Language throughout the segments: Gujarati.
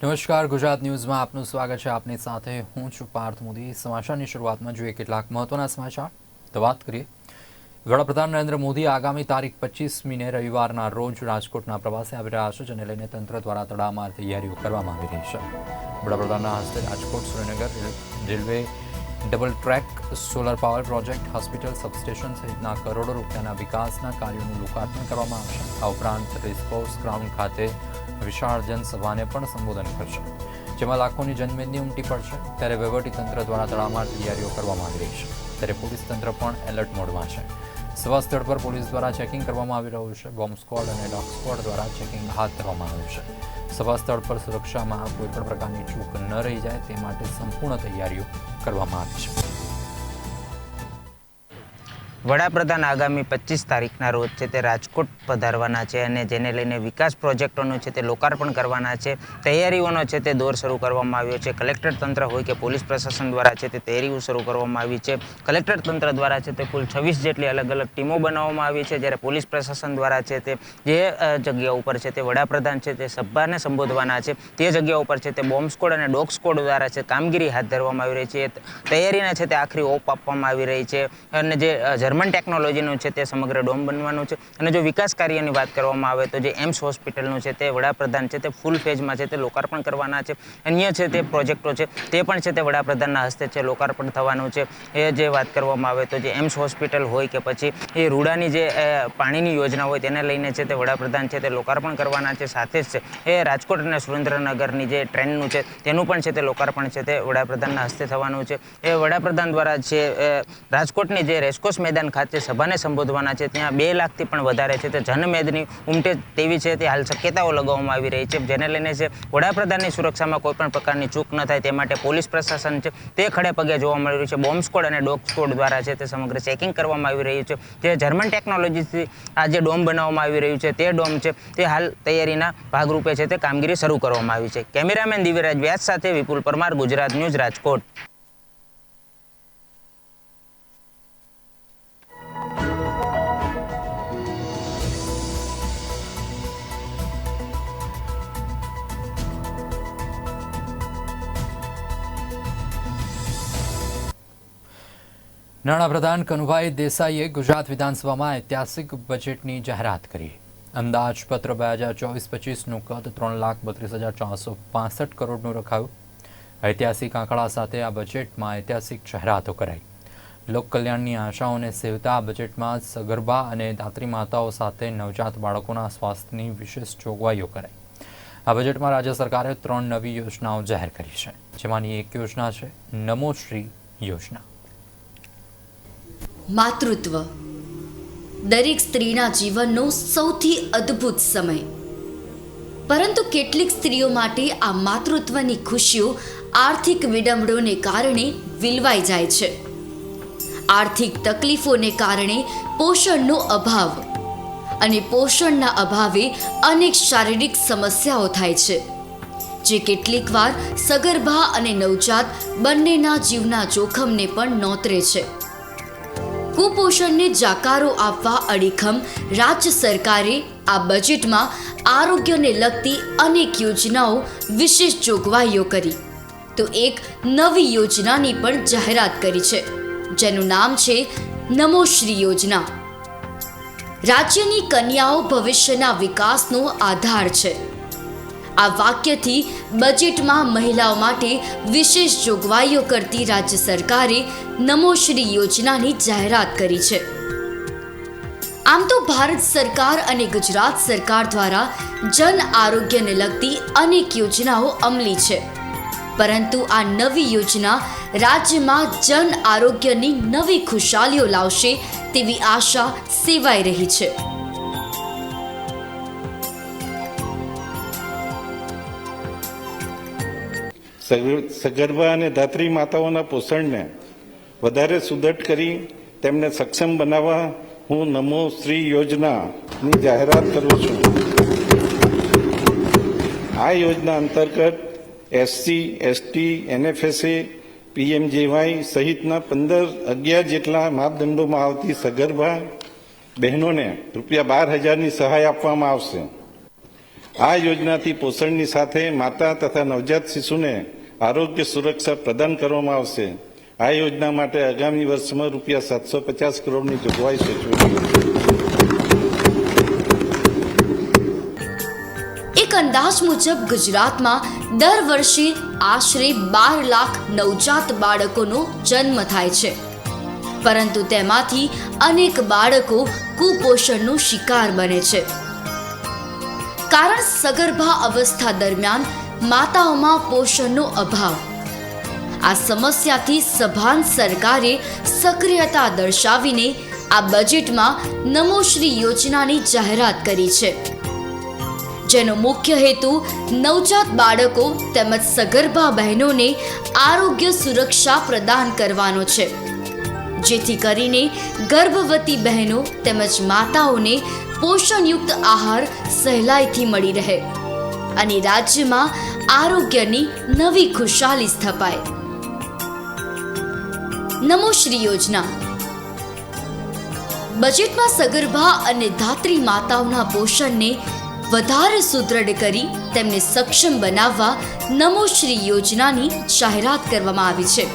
નમસ્કાર, ગુજરાત ન્યૂઝમાં આપનું સ્વાગત છે. આપની સાથે હું છું પાર્થ મોદી. સમાચારની શરૂઆતમાં જોઈએ કેટલાક મહત્વના સમાચાર. તો વાત કરીએ. વડાપ્રધાન નરેન્દ્ર મોદી આગામી તારીખ પચીસમીને રવિવારના રોજ રાજકોટના પ્રવાસે આવી રહ્યા છે, જેને લઈને તંત્ર દ્વારા તડામાર તૈયારીઓ કરવામાં આવી રહી છે. વડાપ્રધાનના હસ્તે Rajkot Surenagar railway double track solar power project, hospital substation સહિતના કરોડો રૂપિયાના વિકાસના કાર્યોનું લોકાર્પણ કરવામાં આવશે. આ ઉપરાંત રેસકોર્સ ગ્રાઉન્ડ ખાતે વિશાળ જનસભાને પણ સંબોધન કરશે. જેમાં લાખોની જનમેદની ઉમટી પડશે, ત્યારે વહીવટીતંત્ર દ્વારા તડામાર તૈયારીઓ કરવામાં આવી રહી છે. ત્યારે પોલીસ તંત્ર પણ એલર્ટ મોડમાં છે. સભા સ્થળ પર પોલીસ દ્વારા ચેકિંગ કરવામાં આવી રહ્યું છે. બોમ્બ સ્ક્વોડ અને ડોગ સ્ક્વોડ દ્વારા ચેકિંગ હાથ ધરવામાં આવ્યું છે. સભા સ્થળ પર સુરક્ષામાં કોઈપણ પ્રકારની ચૂક ન રહી જાય તે માટે સંપૂર્ણ તૈયારીઓ કરવામાં આવી છે. વડાપ્રધાન આગામી પચીસ તારીખના રોજ છે તે રાજકોટ પધારવાના છે અને જેને લઈને વિકાસ પ્રોજેક્ટોનું છે તે લોકાર્પણ કરવાના છે તૈયારીઓનો છે તે દોર શરૂ કરવામાં આવ્યો છે કલેક્ટર તંત્ર હોય કે પોલીસ પ્રશાસન દ્વારા છે તે તૈયારીઓ શરૂ કરવામાં આવી છે કલેક્ટર તંત્ર દ્વારા છે તે કુલ છવ્વીસ જેટલી અલગ અલગ ટીમો બનાવવામાં આવી છે જ્યારે પોલીસ પ્રશાસન દ્વારા છે તે જે જગ્યા ઉપર છે તે વડાપ્રધાન છે તે સભાને સંબોધવાના છે તે જગ્યા ઉપર છે તે બોમ્બ સ્કોડ અને ડોગ સ્કોડ દ્વારા છે કામગીરી હાથ ધરવામાં આવી રહી છે તૈયારીને છે તે આખરી ઓપ આપવામાં આવી રહી છે અને જે જર્મન ટેકનોલોજીનું છે તે સમગ્ર ડોમ બનવાનું છે અને જો વિકાસ કાર્યની વાત કરવામાં આવે તો જે એમ્સ હોસ્પિટલનું છે તે વડાપ્રધાન છે તે ફૂલ ફેઝમાં છે તે લોકાર્પણ કરવાના છે અન્ય છે તે પ્રોજેક્ટો છે તે પણ છે તે વડાપ્રધાનના હસ્તે છે લોકાર્પણ થવાનું છે એ જે વાત કરવામાં આવે તો જે એમ્સ હોસ્પિટલ હોય કે પછી એ રૂડાની જે પાણીની યોજના હોય તેને લઈને છે તે વડાપ્રધાન છે તે લોકાર્પણ કરવાના છે સાથે જ છે એ રાજકોટ અને સુરેન્દ્રનગરની જે ટ્રેનનું છે તેનું પણ છે તે લોકાર્પણ છે તે વડાપ્રધાનના હસ્તે થવાનું છે એ વડાપ્રધાન દ્વારા છે રાજકોટની જે રેસકોર્સ મેદાન ખાતે સભાને સંબોધવાના છે. ત્યાં બે લાખથી પણ વધારે છે. તે જનમેદની ઉમટે તેવી છે. તે હાલ શક્યતાઓ લગાવવામાં આવી રહી છે. જેને લઈને છે વડાપ્રધાનની સુરક્ષામાં કોઈપણ પ્રકારની ચૂક ન થાય તે માટે પોલીસ પ્રશાસન છે તે ખડે પગે જોવા મળી રહ્યું છે. બોમ્બ સ્કોડ અને ડોગ સ્કોડ દ્વારા છે તે સમગ્ર ચેકિંગ કરવામાં આવી રહ્યું છે. જે જર્મન ટેકનોલોજીથી આ જે ડોમ બનાવવામાં આવી રહ્યું છે. તે ડોમ છે તે હાલ તૈયારીના ભાગરૂપે છે. તે કામગીરી શરૂ કરવામાં આવી છે. કેમેરામેન દિવ્યરાજ વ્યાસ સાથે વિપુલ પરમાર, ગુજરાત ન્યૂઝ રાજકોટ. નાણાપ્રધાન કનુભાઈ દેસાઈએ ગુજરાત વિધાનસભામાં ઐતિહાસિક બજેટની જાહેરાત કરી. અંદાજપત્ર બે હજાર ચોવીસ પચીસનું કદ ત્રણ લાખ બત્રીસ હજાર ચારસો પાસઠ કરોડનું રખાયું. ઐતિહાસિક આંકડા સાથે આ બજેટમાં ઐતિહાસિક જાહેરાતો કરાઈ. લોકકલ્યાણની આશાઓને સેવતા આ બજેટમાં સગર્ભા અને દાત્રી માતાઓ સાથે નવજાત બાળકોના સ્વાસ્થ્યની વિશેષ જોગવાઈઓ કરાઈ. આ બજેટમાં રાજ્ય સરકારે ત્રણ નવી યોજનાઓ જાહેર કરી છે. જેમાંની એક યોજના છે નમો શ્રી યોજના. માતૃત્વ. દરેક સ્ત્રીના જીવનનો સૌથી અદ્ભુત સમય. પરંતુ કેટલીક સ્ત્રીઓ માટે આ માતૃત્વની ખુશીઓ આર્થિક વિડંબણોને કારણે વિલવાઈ જાય છે. આર્થિક તકલીફોને કારણે પોષણનો અભાવ અને પોષણના અભાવે અનેક શારીરિક સમસ્યાઓ થાય છે, જે કેટલીકવાર સગર્ભા અને નવજાત બંનેના જીવના જોખમને પણ નોતરે છે. કુપોષણને જાકારો આપવા અડીખમ રાજ્ય સરકારે આ બજેટમાં આરોગ્યને લગતી અનેક યોજનાઓ વિશેષ જોગવાઈઓ કરી. તો એક નવી યોજનાની પણ જાહેરાત કરી છે, જેનું નામ છે નમોશ્રી યોજના. રાજ્યની કન્યાઓ ભવિષ્યના વિકાસનો આધાર છે. આ વાક્યથી બજેટમાં મહિલાઓ માટે વિશેષ જોગવાઈઓ કરતી રાજ્ય સરકારે નમોશ્રી યોજનાની જાહેરાત કરી છે. આમ તો ભારત સરકાર અને ગુજરાત સરકાર દ્વારા જન આરોગ્યને લગતી અનેક યોજનાઓ અમલી છે. પરંતુ આ નવી યોજના રાજ્યમાં જન આરોગ્યની નવી ખુશાલીઓ લાવશે તેવી આશા સેવાઈ રહી છે. સગર્ભા અને ધાત્રી માતાઓના પોષણને વધારે સુદૃઢ કરી તેમને સક્ષમ બનાવવા હું નમો શ્રી યોજનાની જાહેરાત કરું છું. આ યોજના અંતર્ગત એસસી, એસટી, એનએફએસએ, પીએમજેવાય સહિતના પંદર, અગિયાર જેટલા માપદંડોમાં આવતી સગર્ભા બહેનોને રૂપિયા બાર હજારની સહાય આપવામાં આવશે. આ યોજનાથી પોષણની સાથે માતા તથા નવજાત શિશુને આરોગ્ય સુરક્ષા પ્રદાન કરવામાં આવશે. આ યોજના માટે આગામી વર્ષમાં રૂપિયા સાતસો પચાસ કરોડની જોગવાઈ સૂચવી એક અંદાજ મુજબ ગુજરાતમાં દર વર્ષે આશરે બાર લાખ નવજાત બાળકોનો જન્મ થાય છે. પરંતુ તેમાંથી અનેક બાળકો કુપોષણનો શિકાર બને છે. કારણ સગર્ભા અવસ્થા દરમિયાન માતાઓમાં પોષણનો અભાવ. આ સમસ્યાથી સભાન સરકારે સક્રિયતા દર્શાવીને આ બજેટમાં નમોશ્રી યોજનાની જાહેરાત કરી છે. જેનો મુખ્ય હેતુ નવજાત બાળકો તેમજ સગર્ભા બહેનોને આરોગ્ય સુરક્ષા પ્રદાન કરવાનો છે. જેથી કરીને ગર્ભવતી બહેનો તેમજ માતાઓને પોષણયુક્ત આહાર સહેલાઈથી મળી રહે. અને રાજ્યમાં આરોગ્યની નવી ખુશાલી સ્થપાય. નમોશ્રી યોજના. બજેટમાં સગર્ભા અને ધાત્રી માતાઓના પોષણને વધારે સુદૃઢ કરી તેમને સક્ષમ બનાવવા નમોશ્રી યોજનાની જાહેરાત કરવામાં આવી છે.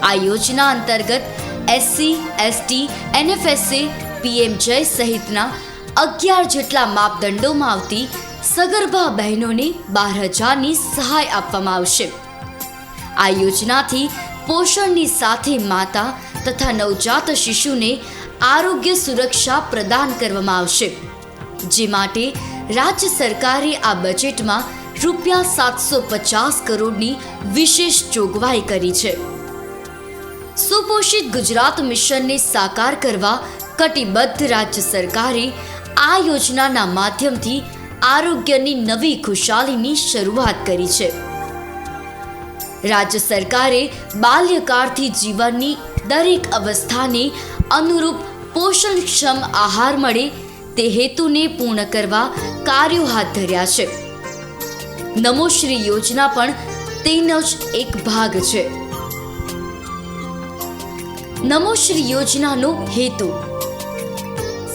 આ યોજના અંતર્ગત એસસી એસટી એનએફએસએ પીએમ જય સહિતના અગિયાર જેટલા માપદંડોમાં આવતી સગર્ભા બહેનોને બાર હજારની સહાય આપવામાં આવશે. આ યોજનાથી પોષણની સાથે માતા તથા નવજાત શિશુને આરોગ્ય સુરક્ષા પ્રદાન કરવામાં આવશે. જે માટે રાજ્ય સરકારે આ બજેટમાં રૂપિયા સાતસો પચાસ કરોડની વિશેષ જોગવાઈ કરી છે. સુપોષિત ગુજરાત મિશનને સાકાર કરવા કટિબદ્ધ રાજ્ય સરકારે આ યોજનાના માધ્યમથી આરોગ્યની નવી ખુશાલીની શરૂઆત કરી છે. રાજ્ય સરકારે બાલ્યકાળથી જીવનની દરેક અવસ્થાને અનુરૂપ પોષણક્ષમ આહાર મળે તે હેતુને પૂર્ણ કરવા કાર્યો હાથ ધર્યા છે. નમોશ્રી યોજના પણ તેનો જ એક ભાગ છે. નમોશ્રી યોજનાનો હેતુ.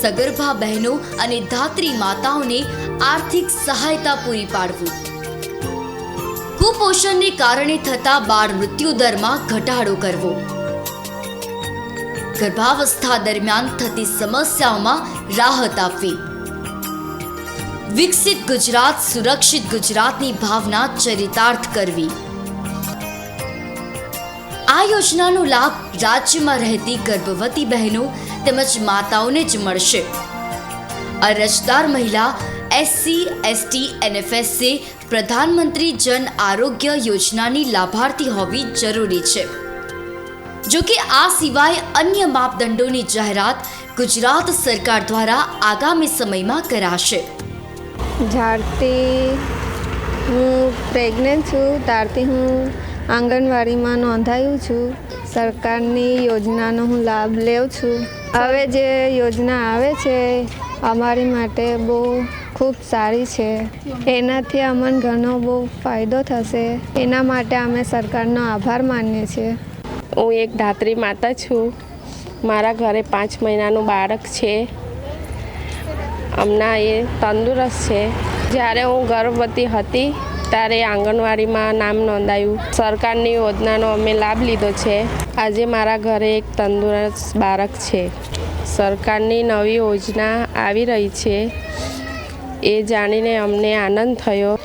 સગર્ભા બહેનો અને ધાત્રી માતાઓને આર્થિક સહાયતા પૂરી પાડવું. કુપોષણને કારણે થતા બાળ મૃત્યુ દરમાં ઘટાડો કરવો. ગર્ભાવસ્થા દરમિયાન થતી સમસ્યાઓમાં રાહત આપવી. વિકસિત ગુજરાત, સુરક્ષિત ગુજરાતની ભાવના ચરિતાર્થ કરવી. આ યોજનાનો લાભ રાજ્યમાં રહેતી ગર્ભવતી બહેનો તેમજ માતાઓને જ મળશે. અરજદાર મહિલા એસસી એસટી એનએફએસએ પ્રધાનમંત્રી જન આરોગ્ય યોજનાની લાભાર્થી હોવી જરૂરી છે. જો કે આ સિવાય અન્ય માપદંડોની જાહેરાત ગુજરાત સરકાર દ્વારા આગામી સમયમાં કરાશે. જ્યારથી હું પ્રેગ્નન્ટ છું, ત્યારથી હું આંગણવાડીમાં નોંધાયું છું. સરકારની યોજનાનો હું લાભ લેઉં છું. હવે જે યોજના આવે છે, અમારી માટે બહુ ખૂબ સારી છે. એનાથી અમને ઘણો બહુ ફાયદો થશે. એના માટે અમે સરકારનો આભાર માનીએ છીએ. હું એક ધાત્રી માતા છું. મારા ઘરે પાંચ મહિનાનું બાળક છે. હમણાં એ તંદુરસ્ત છે. જ્યારે હું ગર્ભવતી હતી, ત્યારે આંગણવાડીમાં નામ નોંધાયું. સરકારની યોજનાનો અમે લાભ લીધો છે. આજે મારા ઘરે એક તંદુરસ્ત બાળક છે. સરકારની નવી યોજના આવી રહી છે. એ જાણીને અમને આનંદ થયો.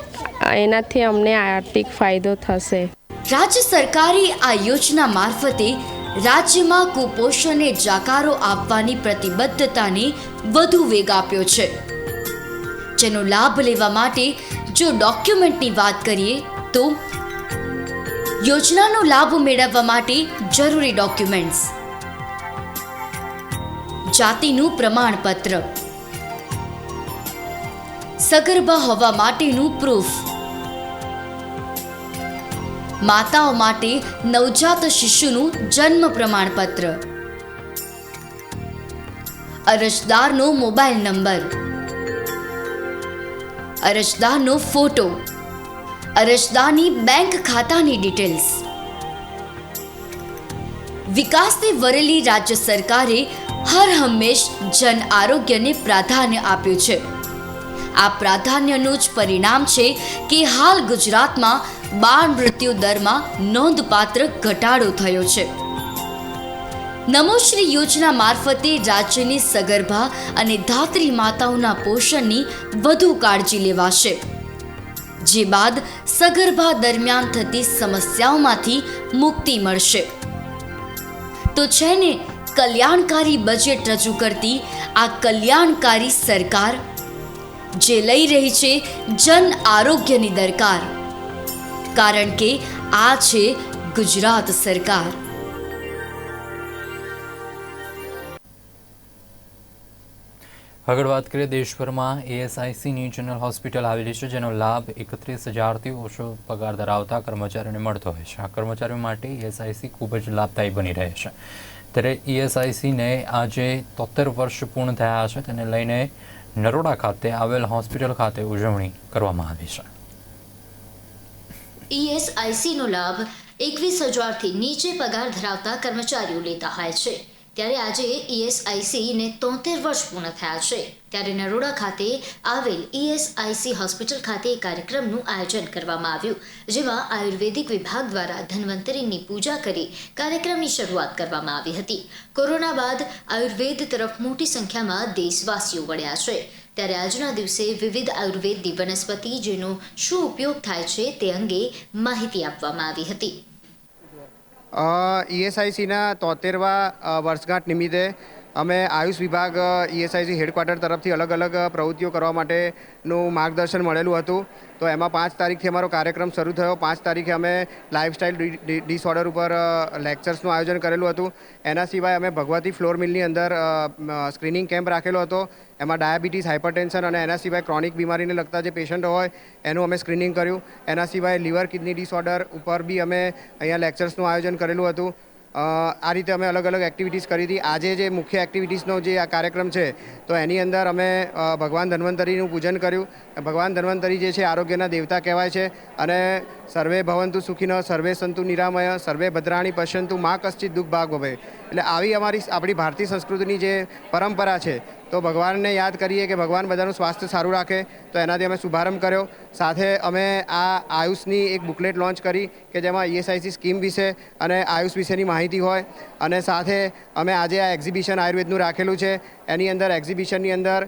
એનાથી અમને આર્થિક ફાયદો થશે. રાજ્ય સરકારે આ યોજના મારફતે રાજ્યમાં કુપોષણને જાકારો આપવાની પ્રતિબદ્ધતાને વધુ વેગ આપ્યો છે. જેનો લાભ લેવા માટે જો ડોક્યુમેન્ટની વાત કરીએ તો યોજનાનો લાભ મેળવવા માટે જરૂરી ડોક્યુમેન્ટ્સ. જાતિનું પ્રમાણપત્ર. સગર્ભા હોવા માટેનું પ્રૂફ માતાઓ માટે નવજાત શિશુનું જન્મ પ્રમાણપત્ર. અરજદારનો મોબાઈલ નંબર. અરજદારનો ફોટો. અરજદારની બેંક ખાતાની ડિટેલ્સ. વિકાસથી વરેલી રાજ્ય સરકારે હર હંમેશ જન આરોગ્યને પ્રાધાન્ય આપ્યું છે. આ પ્રાધાન્યનું જ પરિણામ છે કે હાલ ગુજરાતમાં બાળ મૃત્યુ દરમાં નોંધપાત્ર ઘટાડો થયો છે. નમોશ્રી યોજના મારફતે રાજ્યની સગર્ભા અને ધાત્રી માતાઓના પોષણની વધુ કાળજી લેવાશે. જે બાદ સગર્ભા દરમિયાન થતી સમસ્યાઓમાંથી મુક્તિ મળશે. તો છે ને, કલ્યાણકારી બજેટ રજૂ કરતી આ કલ્યાણકારી સરકાર જે લઈ રહી છે જન આરોગ્યની દરકાર. કારણ કે આ છે ગુજરાત સરકાર. આગળ વાત કરીએ દેશભરમાં એએસઆઈસીની જનરલ હોસ્પિટલ આવેલી છે, જેનો લાભ એકત્રીસ હજારથી ઓછો પગાર ધરાવતા કર્મચારીઓને મળતો હોય છે. આ કર્મચારીઓ માટે એએસઆઈસી ખૂબ જ લાભદાયી બની રહે છે. ત્યારે ઈએસઆઈસીને આજે તોતેર વર્ષ પૂર્ણ થયા છે, તેને લઈને નરોડા ખાતે આવેલ હોસ્પિટલ ખાતે ઉજવણી કરવામાં આવી છે. ઈએસઆઈસીનો લાભ એકવીસ હજારથી નીચે પગાર ધરાવતા કર્મચારીઓ લેતા હોય છે. ત્યારે આજે ઈએસઆઈસીને તોતેર વર્ષ પૂર્ણ થયા છે. ત્યારે નરોડા ખાતે આવેલ ઈએસઆઈસી હોસ્પિટલ ખાતે કાર્યક્રમનું આયોજન કરવામાં આવ્યું, જેમાં આયુર્વેદિક વિભાગ દ્વારા ધન્વંતરીની પૂજા કરી કાર્યક્રમની શરૂઆત કરવામાં આવી હતી. કોરોના બાદ આયુર્વેદ તરફ મોટી સંખ્યામાં દેશવાસીઓ વળ્યા છે. ત્યારે આજના દિવસે વિવિધ આયુર્વેદની વનસ્પતિ જેનો શું ઉપયોગ થાય છે તે અંગે માહિતી આપવામાં આવી હતી. ઈએસઆઈસીના તોતેરવા વર્ષગાંઠ નિમિત્તે અમે આયુષ વિભાગ ઈએસઆઈસી હેડક્વાર્ટર તરફથી અલગ અલગ પ્રવૃત્તિઓ કરવા માટેનું માર્ગદર્શન મળેલું હતું. તો એમાં પાંચ તારીખથી અમારો કાર્યક્રમ શરૂ થયો. પાંચ તારીખે અમે લાઇફસ્ટાઇલ ડિસઓર્ડર ઉપર લેક્ચર્સનું આયોજન કરેલું હતું. એના સિવાય અમે ભગવતી ફ્લોર મિલની અંદર સ્ક્રીનિંગ કેમ્પ રાખેલો હતો. એમાં ડાયાબિટીસ હાઇપરટેન્શન અને એના સિવાય ક્રોનિક બીમારીને લગતા જે પેશન્ટ હોય, એનું અમે સ્ક્રીનિંગ કર્યું. એના સિવાય લીવર કિડની ડિસઓર્ડર ઉપર બી અમે અહીંયા લેક્ચર્સનું આયોજન કરેલું હતું. આ રીતે અમે અલગ અલગ એક્ટિવિટીઝ કરી હતી. આજે જે મુખ્ય એક્ટિવિટીઝનો જે આ કાર્યક્રમ છે, તો એની અંદર અમે ભગવાન ધન્વંતરીનું પૂજન કર્યું. ભગવાન ધન્વંતરી જે છે, આરોગ્યના દેવતા કહેવાય છે. અને સર્વે ભવંતુ સુખીન, સર્વે સંતુ નિરામય, સર્વે ભદ્રાણી પશ્યંતુ, મા કશ્ચિત દુઃખ ભાગ ભવે. એટલે આવી અમારી આપણી ભારતીય સંસ્કૃતિની જે પરંપરા છે, તો ભગવાનને યાદ કરીએ કે ભગવાન બધાનું સ્વાસ્થ્ય સારું રાખે, તો એનાથી અમે શુભારંભ કર્યો. સાથે અમે આ આયુષની એક બુકલેટ લોન્ચ કરી કે જેમાં ઈએસઆઈસી સ્કીમ વિશે અને આયુષ વિશેની માહિતી હોય. અને સાથે અમે આજે આ એક્ઝિબિશન આયુર્વેદનું રાખેલું છે. એની અંદર એક્ઝિબિશનની અંદર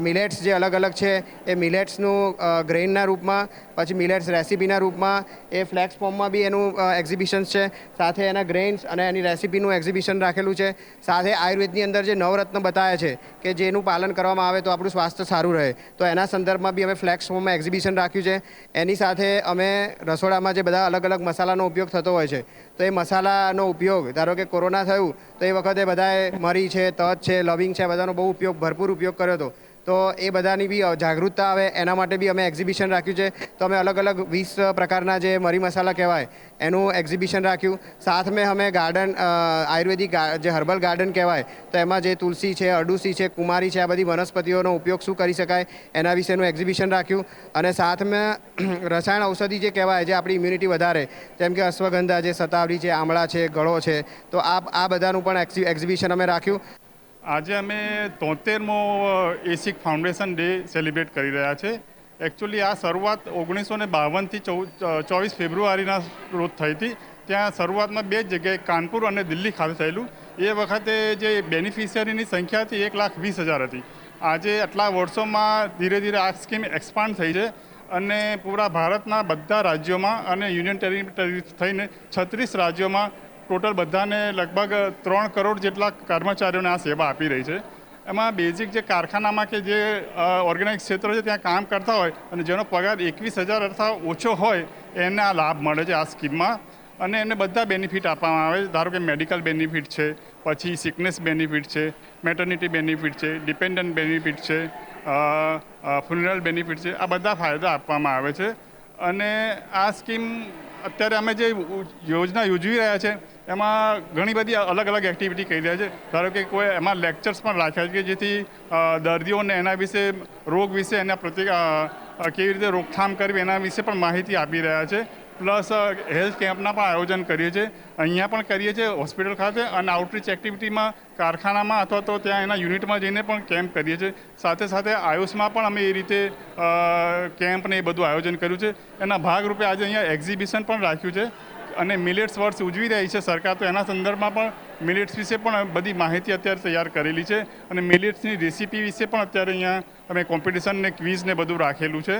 મિલેટ્સ જે અલગ અલગ છે, એ મિલેટ્સનું ગ્રેઇનના રૂપમાં, પછી મિલેટ્સ રેસીપીના રૂપમાં, એ ફ્લેક્સ ફોર્મમાં બી એનું એક્ઝિબિશન્સ છે. સાથે એના ગ્રેઇન્સ અને એની રેસીપીનું એક્ઝિબિશન રાખેલું છે. સાથે આયુર્વેદની અંદર જે નવરત્ન બતાવ્યા છે કે જેનું પાલન કરવામાં આવે તો આપણું સ્વાસ્થ્ય સારું રહે. તો એના સંદર્ભમાં બી અમે ફ્લેક્સ ફોર્મમાં એક્ઝિબિશન રાખ્યું છે. એની સાથે અમે રસોડામાં જે બધા અલગ અલગ મસાલાનો ઉપયોગ થતો હોય છે તો એ મસાલાનો ઉપયોગ, ધારો કે કોરોના થયું, તો એ વખતે બધાએ મરી છે, તજ છે, લવિંગ છે, બધાનો બહુ ઉપયોગ, ભરપૂર ઉપયોગ કર્યો હતો. તો એ બધાની બી જાગૃતતા આવે. એના માટે બી અમે એક્ઝિબિશન રાખ્યું છે. તો અમે અલગ અલગ વીસ પ્રકારના જે મરી મસાલા કહેવાય, એનું એક્ઝિબિશન રાખ્યું. સાથ મેં અમે ગાર્ડન આયુર્વેદિક જે હર્બલ ગાર્ડન કહેવાય, તો એમાં જે તુલસી છે, અડુસી છે, કુમારી છે, આ બધી વનસ્પતિઓનો ઉપયોગ શું કરી શકાય, એના વિશેનું એક્ઝિબિશન રાખ્યું. અને સાથમાં રસાયણ ઔષધિ જે કહેવાય, જે આપણી ઇમ્યુનિટી વધારે, જેમ કે અશ્વગંધા છે, સતાવરી છે, આમળા છે, ગળો છે, તો આ આ બધાનું પણ એક્ઝિબિશન અમે રાખ્યું. આજે અમે તોતેરમો એસિક ફાઉન્ડેશન ડે સેલિબ્રેટ કરી રહ્યા છે. એકચ્યુઅલી આ શરૂઆત ઓગણીસો ને બાવનથી ચોવીસ ફેબ્રુઆરીના રોજ થઈ હતી. ત્યાં શરૂઆતમાં બે જગ્યાએ કાનપુર અને દિલ્હી ખાતે થયેલું. એ વખતે જે બેનિફિશિયરીની સંખ્યા હતી, એક લાખ વીસ હજાર હતી. આજે આટલા વર્ષોમાં ધીરે ધીરે આ સ્કીમ એક્સપાન્ડ થઈ છે અને પૂરા ભારતના બધા રાજ્યોમાં અને યુનિયન ટેરિટરી થઈને છત્રીસ રાજ્યોમાં ટોટલ બધાને લગભગ ત્રણ કરોડ જેટલા કર્મચારીઓને આ સેવા આપી રહી છે. એમાં બેઝિક જે કારખાનામાં કે જે ઓર્ગેનાઇઝ ક્ષેત્રો છે ત્યાં કામ કરતા હોય અને જેનો પગાર એકવીસ હજાર અથવા ઓછો હોય, એને આ લાભ મળે છે આ સ્કીમમાં. અને એને બધા બેનિફિટ આપવામાં આવે છે. ધારો કે મેડિકલ બેનિફિટ છે, પછી સિકનેસ બેનિફિટ છે, મેટર્નિટી બેનિફિટ છે, ડિપેન્ડન્ટ બેનિફિટ છે ફ્યુનરલ બેનિફિટ છે, આ બધા ફાયદા આપવામાં આવે છે. અને આ સ્કીમ અત્યારે અમે જે યોજના યોજી રહ્યા છે એમાં ઘણી બધી અલગ અલગ એક્ટિવિટી કરી રહ્યા છે. ધારો કે કોઈ એમાં લેક્ચર્સ પણ રાખ્યા છે કે જેથી દર્દીઓને એના વિશે રોગ વિશે એના પ્રતિ અ, અ, કેવી રીતે રોકથામ કરવી એના વિશે પણ માહિતી આપી રહ્યા છે. પ્લસ હેલ્થ કેમ્પના પણ આયોજન કરીએ છીએ. અહીંયા પણ કરીએ છીએ હોસ્પિટલ ખાતે અને આઉટરીચ એક્ટિવિટીમાં કારખાનામાં અથવા તો ત્યાં એના યુનિટમાં જઈને પણ કેમ્પ કરીએ છીએ. સાથે સાથે આયુષમાં પણ અમે એ રીતે કેમ્પને એ બધું આયોજન કર્યું છે. એના ભાગરૂપે આજે અહીંયા એક્ઝિબિશન પણ રાખ્યું છે અને મિલેટ્સ વર્ષ ઉજવી રહી છે સરકાર. તો એના સંદર્ભમાં પણ મિલેટ્સ વિશે પણ બધી માહિતી અત્યારે તૈયાર કરેલી છે અને મિલેટ્સની રેસીપી વિશે પણ અત્યારે અહીંયા અમે કોમ્પિટિશન ને ક્વિઝ ને બધું રાખેલું છે.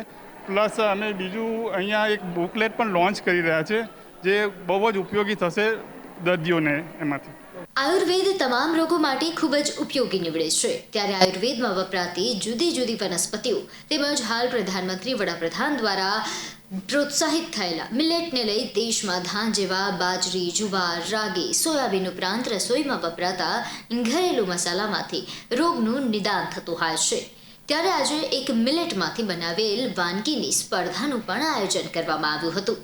પ્લસ અમે બીજું અહીંયા એક બુકલેટ પણ લોન્ચ કરી રહ્યા છે, જે બહુ જ ઉપયોગી થશે દર્દીઓને એમાંથી. આયુર્વેદ તમામ રોગો માટે ખૂબ જ ઉપયોગી નીવડે છે. ત્યારે આયુર્વેદમાં વપરાતી જુદી જુદી વનસ્પતિઓ તેમજ હાલ પ્રધાનમંત્રી, વડાપ્રધાન દ્વારા પ્રોત્સાહિત થયેલા મિલેટને લઈ દેશમાં ધાન જેવા બાજરી, જુવાર, રાગી સોયાબીન ઉપરાંત રસોઈમાં વપરાતા ઘરેલું મસાલામાંથી રોગનું નિદાન થતું હોય છે. ત્યારે આજે એક મિલેટમાંથી બનાવેલ વાનગીની સ્પર્ધાનું પણ આયોજન કરવામાં આવ્યું હતું.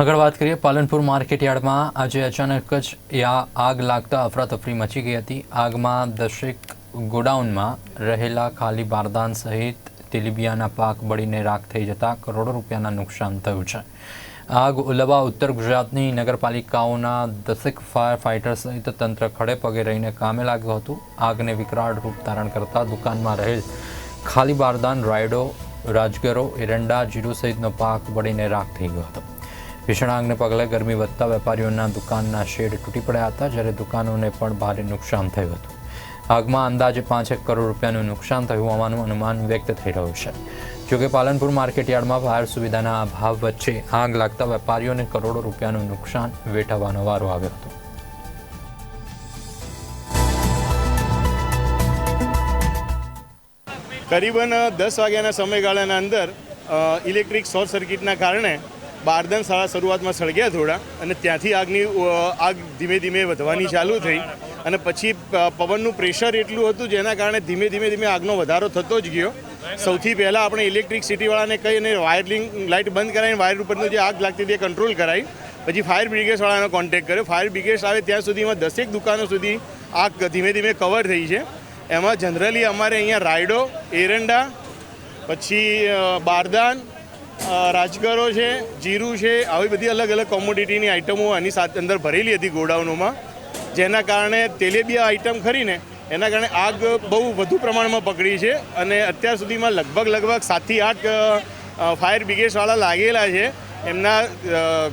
આગળ વાત કરીએ પાલનપુર માર્કેટયાર્ડમાં આજે અચાનક જ આગ લાગતા અફરાતફરી મચી ગઈ હતી. આગમાં દશેક ગોડાઉનમાં રહેલા ખાલી બારદાન સહિત તેલીબિયાના પાક બળીને રાખ થઈ જતા કરોડો રૂપિયાના નુકસાન થયું છે. આગ ઉલવા ઉત્તર ગુજરાતની નગરપાલિકાઓના દસેક ફાયર ફાઇટર સહિત તંત્ર ખડે પગે રહીને કામે લાગ્યું હતું. આગને વિકરાળ રૂપ ધારણ કરતા દુકાનમાં રહેલ ખાલી બારદાન, રાયડો, રાજગરો, એરંડા, જીરું સહિતનો પાક બળીને રાખ થઈ ગયો હતો. ભીષણ આગને પગલે ગરમી વધતા વેપારીઓના દુકાનના શેડ તૂટી પડ્યા હતા, જ્યારે દુકાનોને પણ ભારે નુકસાન થયું હતું. આગમાં અંદાજે પાંચેક કરોડ રૂપિયાનું નુકસાન થયું હોવાનું અનુમાન વ્યક્ત થઈ રહ્યું છે. જોકે પાલનપુર માર્કેટયાર્ડમાં ફાયર સુવિધાના અભાવ વચ્ચે આગ લાગતા વેપારીઓને કરોડો રૂપિયાનું નુકસાન વેઠવવાનો વારો આવ્યો હતો. કરીબન દસ વાગ્યાના સમયગાળાના અંદર ઇલેક્ટ્રિક શોર્ટ સર્કિટના કારણે બારદન શાળા શરૂઆતમાં સળગ્યા થોડા અને ત્યાંથી આગની આગ ધીમે ધીમે વધવાની ચાલુ થઈ અને પછી પવનનું પ્રેશર એટલું હતું જેના કારણે ધીમે ધીમે ધીમે આગનો વધારો થતો જ ગયો. સૌથી પહેલાં આપણે ઇલેક્ટ્રિક સિટીવાળાને કહી અને વાયરિંગ લાઇટ બંધ કરાવીને વાયર ઉપરનું જે આગ લાગતી હતી એ કંટ્રોલ કરાવી. પછી ફાયર બ્રિગેડવાળાનો કોન્ટેક્ટ કર્યો. ફાયર બ્રિગેડ આવે ત્યાં સુધીમાં દસેક દુકાનો સુધી આગ ધીમે ધીમે કવર થઈ છે. એમાં જનરલી અમારે અહીંયા રાયડો, એરંડા, પછી બારદાન રાજગરો છે, જીરું છે, આવી બધી અલગ અલગ કોમોડિટીની આઇટમો આની સાથે અંદર ભરેલી હતી ગોડાઉનોમાં. જેના કારણે તેલેબિયા આઇટમ ખરીને એના કારણે આગ બહુ વધુ પ્રમાણમાં પકડી છે અને અત્યાર સુધીમાં લગભગ લગભગ સાતથી આઠ ફાયર બ્રિગેડવાળા લાગેલા છે. એમના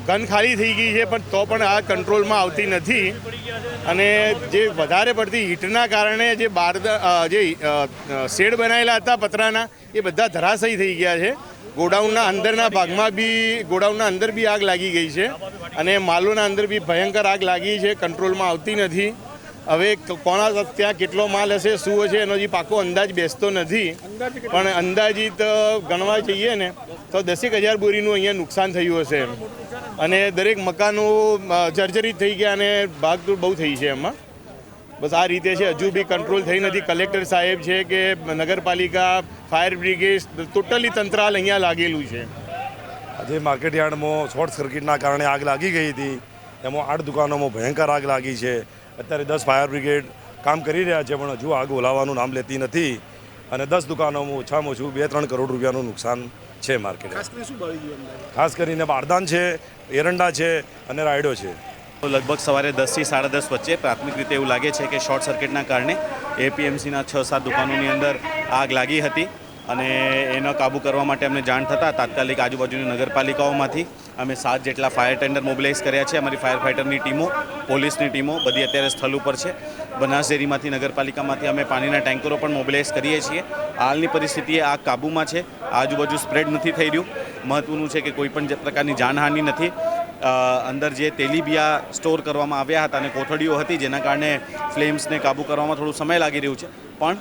ગન ખાલી થઈ ગઈ છે પણ તો પણ આ કંટ્રોલમાં આવતી નથી. અને જે વધારે પડતી હીટના કારણે જે બાર જે શેડ બનાવેલા હતા પતરાના, એ બધા ધરાશયી થઈ ગયા છે. ગોડાઉનના અંદરના ભાગમાં બી, ગોડાઉનના અંદર બી આગ લાગી ગઈ છે. અને માલોના અંદર બી ભયંકર આગ લાગી છે, કંટ્રોલમાં આવતી નથી. હવે કોણા ત્યાં કેટલો માલ હશે શું હશે એનો જે પાકો અંદાજ બેસતો નથી. પણ અંદાજિત ગણવા જઈએ ને તો દસેક હજાર બોરીનું અહીંયા નુકસાન થયું હશે અને દરેક મકાનો જર્જરિત થઈ ગયા અને ભાગદોડ બહુ થઈ છે એમાં. બસ આ રીતે છે હજુ બી કંટ્રોલ થઈ નથી. કલેક્ટર સાહેબ છે કે નગરપાલિકા ફાયર બ્રિગેડ ટોટલી તંત્રાલ અહીંયા લાગેલું છે. આજે માર્કેટ યાર્ડમાં શોર્ટ સર્કિટના કારણે આગ લાગી ગઈ હતી. એમાં આઠ દુકાનોમાં ભયંકર આગ લાગી છે. અત્યારે દસ ફાયર બ્રિગેડ કામ કરી રહ્યા છે પણ હજુ આગ ઓલાવવાનું નામ લેતી નથી. અને દસ દુકાનોમાં ઓછામાં ઓછું બે ત્રણ કરોડ રૂપિયાનું નુકસાન છે માર્કેટ. ખાસ કરીને બારદાન છે એરંડા છે અને રાયડો છે. લગભગ સવારે દસથી સાડા દસ વચ્ચે પ્રાથમિક રીતે એવું લાગે છે કે શોર્ટ સર્કિટના કારણે એપીએમસીના છ સાત દુકાનોની અંદર આગ લાગી હતી. અને એનો કાબૂ કરવા માટે અમને જાણ થતાં તાત્કાલિક આજુબાજુની નગરપાલિકાઓમાંથી અમે સાત જેટલા ફાયર ટેન્ડર મોબિલાઇઝ કર્યા છે. અમારી ફાયર ફાઇટરની ટીમો, પોલીસની ટીમો, બધી અત્યારે સ્થળ ઉપર છે. બનાસ ડેરીમાંથી નગરપાલિકામાંથી અમે પાણીના ટેન્કરો પણ મોબિલાઇઝ કરીએ છીએ. હાલની પરિસ્થિતિએ આ કાબૂમાં છે. આજુબાજુ સ્પ્રેડ નથી થઈ રહ્યું. મહત્વનું છે કે કોઈ પણ પ્રકારની જાનહાનિ નથી. અંદર જે તેલીબિયા સ્ટોર કરવામાં આવ્યા હતા અને કોથળીઓ હતી, જેના કારણે ફ્લેમ્સને કાબૂ કરવામાં થોડું સમય લાગી રહ્યું છે. પણ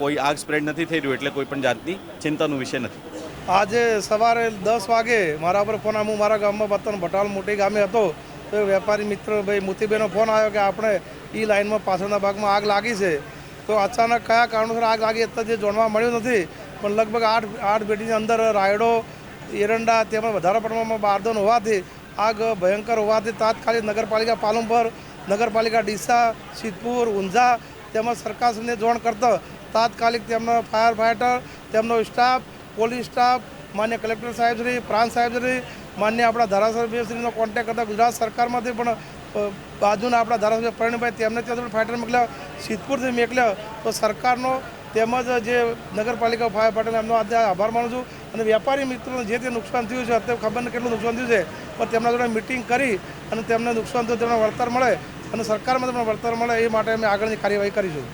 કોઈ આગ સ્પ્રેડ નથી થઈ રહ્યું એટલે કોઈ પણ જાતની ચિંતાનો વિષય નથી. આજે સવારે દસ વાગે મારા પર ફોન હું મારા ગામમાં બતન ભટાલ મોટી ગામે હતો. તો વેપારી મિત્ર ભાઈ મોતીબેનો ફોન આવ્યો કે આપણે એ લાઇનમાં પાછળના ભાગમાં આગ લાગી છે. તો અચાનક કયા કારણોસર આગ લાગી અત્યારે જે જાણવા મળ્યું નથી. પણ લગભગ આઠ આઠ પેટીની અંદર રાયડો, એરંડા તેમાં વધારે પ્રમાણમાં બારદોન હોવાથી આગ, ભયંકર હોવાથી તાત્કાલિક નગરપાલિકા પાલનપુર, નગરપાલિકા ડીસા, સિદ્ધપુર, ઊંઝા તેમજ સરકારશ્રીને જોણ કરતા તાત્કાલિક તેમનો ફાયર ફાઇટર તેમનો સ્ટાફ, પોલીસ સ્ટાફ, માન્ય કલેક્ટર સાહેબશ્રી, પ્રાંત સાહેબશ્રી, માન્ય આપણા ધારાસભ્યશ્રીનો કોન્ટેક્ટ કરતા ગુજરાત સરકારમાંથી પણ બાજુના આપણા ધારાસભ્ય પ્રવીણભાઈ તેમને ત્યાં ફાઇટર મોકલ્યા, સિદ્ધપુરથી મોકલ્યા. તો સરકારનો તેમજ જે નગરપાલિકા ફાયર ફાઇટર એમનો આજે આભાર માનું છું. અને વેપારી મિત્રોને જે તે નુકસાન થયું છે, અત્યારે ખબર નહીં કેટલું નુકસાન થયું છે, પણ તેમના જોડે મિટિંગ કરી અને તેમને નુકસાન થયું, તેમને વળતર મળે અને સરકારમાં તેમને વળતર મળે એ માટે અમે આગળની કાર્યવાહી કરીશું.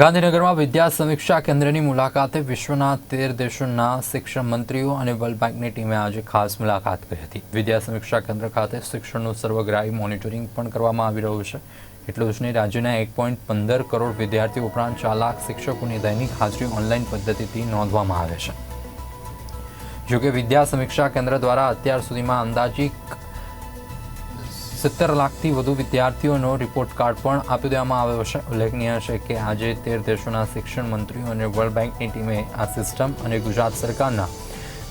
ગાંધીનગરમાં વિદ્યા સમીક્ષા કેન્દ્રની મુલાકાતે વિશ્વના તેર દેશોના શિક્ષણ મંત્રીઓ અને વર્લ્ડ બેંકની ટીમે આજે ખાસ મુલાકાત કરી હતી. વિદ્યા સમીક્ષા કેન્દ્ર ખાતે શિક્ષણનું સર્વગ્રાહી મોનિટરિંગ પણ કરવામાં આવી રહ્યું છે. એટલું જ નહીં રાજ્યના એક પોઈન્ટ પંદર કરોડ વિદ્યાર્થીઓ ઉપરાંત ચાર લાખ શિક્ષકોની દૈનિક હાજરી ઓનલાઈન પદ્ધતિથી નોંધવામાં આવે છે. જોકે વિદ્યા સમીક્ષા કેન્દ્ર દ્વારા અત્યાર સુધીમાં અંદાજિક સિત્તેર લાખથી વધુ વિદ્યાર્થીઓનો રિપોર્ટ કાર્ડ પણ આપી દેવામાં આવ્યો છે. ઉલ્લેખનીય છે કે આજે તેર દેશોના શિક્ષણ મંત્રીઓ અને વર્લ્ડ બેંકની ટીમે આ સિસ્ટમ અને ગુજરાત સરકારના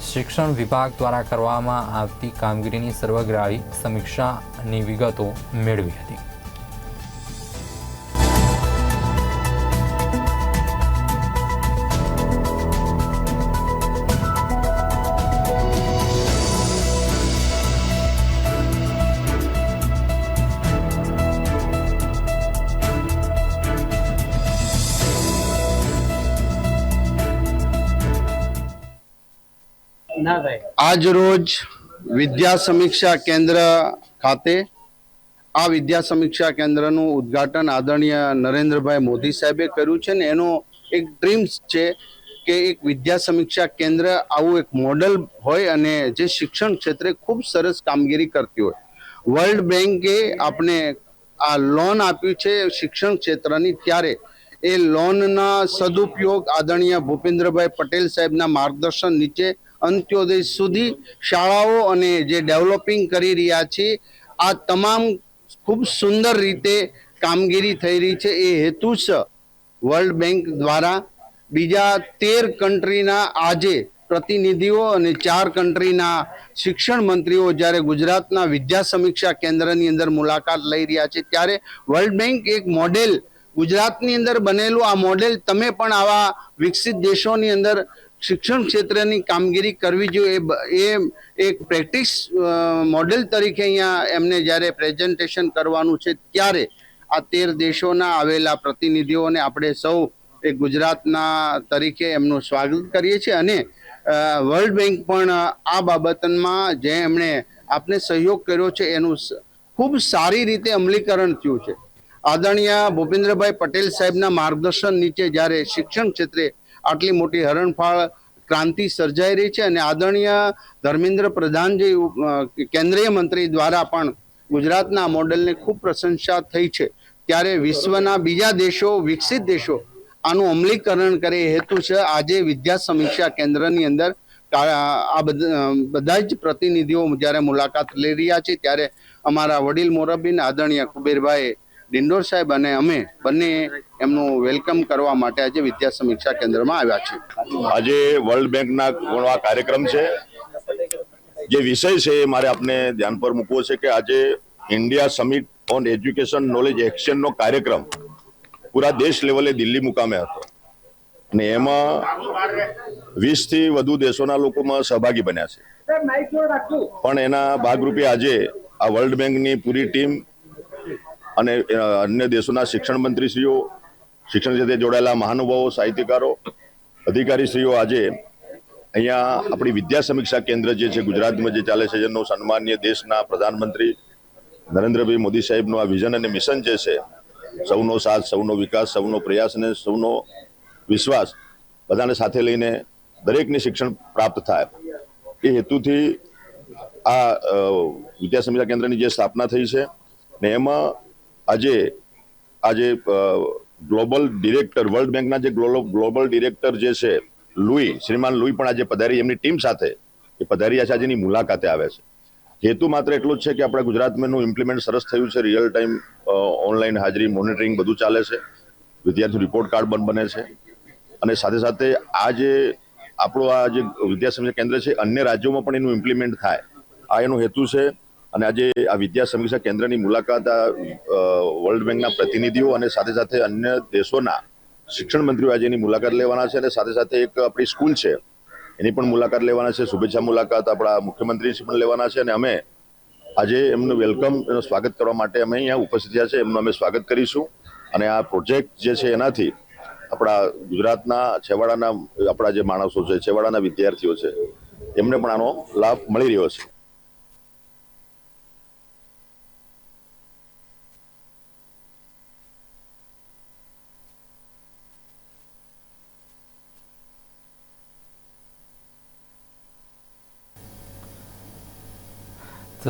શિક્ષણ વિભાગ દ્વારા કરવામાં આવતી કામગીરીની સર્વગ્રાહી સમીક્ષાની વિગતો મેળવી હતી. આજ રોજ વિદ્યા સમીક્ષા કેન્દ્ર ખાતે આ વિદ્યા સમીક્ષા કેન્દ્રનું ઉદ્ઘાટન આદરણીય નરેન્દ્રભાઈ મોદી સાહેબે કર્યું છે ને એનો એક ડ્રીમ્સ છે કે એક વિદ્યા સમીક્ષા કેન્દ્ર આવું એક મોડલ હોય અને જે શિક્ષણ ક્ષેત્રે ખૂબ સરસ કામગીરી કરતી હોય. વર્લ્ડ બેંકે આપણે આ લોન આપ્યું છે શિક્ષણ ક્ષેત્રની ત્યારે. એ લોનના સદુપયોગ આદરણીય ભૂપેન્દ્રભાઈ પટેલ સાહેબના માર્ગદર્શન નીચે અંત્યોદય સુધી શાળાઓ અને જે ડેવલપિંગ કરી રહ્યા છે, આ તમામ ખૂબ સુંદર રીતે કામગીરી થઈ રહી છે. એ હેતુ છે વર્લ્ડ બેંક દ્વારા બીજા તેર કન્ટ્રીના આજે પ્રતિનિધિઓ અને ચાર કન્ટ્રીના શિક્ષણ મંત્રીઓ જ્યારે ગુજરાતના વિદ્યા સમીક્ષા કેન્દ્રની અંદર મુલાકાત લઈ રહ્યા છે, ત્યારે વર્લ્ડ બેંક એક મોડેલ ગુજરાતની અંદર બનેલું આ મોડેલ તમે પણ આવા વિકસિત દેશોની અંદર શિક્ષણ ક્ષેત્રની કામગીરી કરવી જોઈએ. એ એક પ્રેક્ટિસ મોડેલ તરીકે અહીંયા એમને જ્યારે પ્રેઝન્ટેશન કરવાનું છે ત્યારે આ તેર દેશોના આવેલા પ્રતિનિધિઓને આપણે સૌ એ ગુજરાતના તરીકે એમનું સ્વાગત કરીએ છીએ અને વર્લ્ડ બેંક પણ આ બાબતમાં જે એમણે આપને સહયોગ કર્યો છે એનું ખૂબ સારી રીતે અમલીકરણ થયું છે. આદરણીય ભૂપેન્દ્રભાઈ પટેલ સાહેબના માર્ગદર્શન નીચે જ્યારે શિક્ષણ ક્ષેત્રે આટલી મોટી હરણફાળ ક્રાંતિ સર્જાઈ રહી છે અને આદરણીય ધર્મેન્દ્ર પ્રધાન જે કેન્દ્રીય મંત્રી દ્વારા પણ ગુજરાતના મોડેલને ખૂબ પ્રશંસા થઈ છે. ત્યારે વિશ્વના બીજા દેશો, વિકસિત દેશો આનું અમલીકરણ કરે હેતુ છે આજે વિદ્યા સમીક્ષા કેન્દ્રની અંદર. આ બધા જ પ્રતિનિધિઓ જ્યારે મુલાકાત લઈ રહ્યા છે ત્યારે અમારા વડીલ મોરબીન આદરણીય કુબેરભાઈ ડિંડોર સાહેબ અને અમે બંને એમનું વેલકમ કરવા માટે આજે વિદ્યા સમીક્ષા કેન્દ્રમાં આવ્યા છે આજે વર્લ્ડ બેંકના આ કાર્યક્રમ છે? જે વિષય છે એ મારે આપને ધ્યાન પર મૂકવો છે કે આજે India summit on education knowledge એક્સચેન્જનો કાર્યક્રમ પૂરા દેશ લેવલે દિલ્હી મુકામે હતો. અને એમાં વીસથી વધુ દેશોના લોકોમાં સહભાગી બન્યા છે. પણ એના ભાગરૂપે આજે આ વર્લ્ડ બેંકની પૂરી ટીમ અને અન્ય દેશોના શિક્ષણ મંત્રીશ્રીઓ શિક્ષણ સાથે જોડાયેલા મહાનુભાવો, સાહિત્યકારો, અધિકારીશ્રીઓ આજે અહીંયા આપણી વિદ્યા સમીક્ષા કેન્દ્ર જે છે, ગુજરાતમાં જે ચાલે છે, જેનું સન્માનીય દેશના પ્રધાનમંત્રી નરેન્દ્રભાઈ મોદી સાહેબનું આ વિઝન અને મિશન જે છે, સૌનો સાથ, સૌનો વિકાસ, સૌનો પ્રયાસ અને સૌનો વિશ્વાસ બધાને સાથે લઈને દરેકને શિક્ષણ પ્રાપ્ત થાય. એ હેતુથી આ વિદ્યા સમીક્ષા કેન્દ્રની જે સ્થાપના થઈ છે ને એમાં આજે આજે ગ્લોબલ ડિરેક્ટર વર્લ્ડ બેંકના જે ગ્લોબલ ડિરેક્ટર જે છે, લુઈ, શ્રીમાન લુઈ પણ આજે પધારી, એમની ટીમ સાથે એ પધારી છે આજેની મુલાકાતે આવે છે. હેતુ માત્ર એટલો જ છે કે આપણા ગુજરાતમાં એનું ઇમ્પ્લિમેન્ટ સરસ થયું છે રિયલ ટાઈમ ઓનલાઈન હાજરી મોનિટરિંગ બધું ચાલે છે વિદ્યાર્થી રિપોર્ટ કાર્ડ પણ બને છે. અને સાથે સાથે આ જે, આપણું આ જે વિદ્યા સમિતિ કેન્દ્ર છે, અન્ય રાજ્યોમાં પણ એનું ઇમ્પ્લિમેન્ટ થાય. આ એનો હેતુ છે અને આજે આ વિદ્યા સમીક્ષા કેન્દ્રની મુલાકાત આ વર્લ્ડ બેંકના પ્રતિનિધિઓ અને સાથે સાથે અન્ય દેશોના શિક્ષણ મંત્રીઓ આજે એની મુલાકાત લેવાના છે અને સાથે સાથે એક આપણી સ્કૂલ છે. એની પણ મુલાકાત લેવાના છે. શુભેચ્છા મુલાકાત આપણા મુખ્યમંત્રી પણ લેવાના છે અને અમે આજે એમનું વેલકમ, એનું સ્વાગત કરવા માટે અમે અહીંયા ઉપસ્થિત થયા છે. એમનું અમે સ્વાગત કરીશું. અને આ પ્રોજેક્ટ જે છે એનાથી આપણા ગુજરાતના છેવાડાના, આપણા જે માણસો છે, છેવાડાના વિદ્યાર્થીઓ છે, એમને પણ આનો લાભ મળી રહ્યો છે.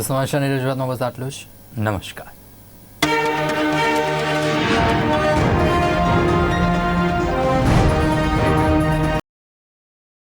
તો સમાચારની રજૂઆતમાં બસ આટલું જ નમસ્કાર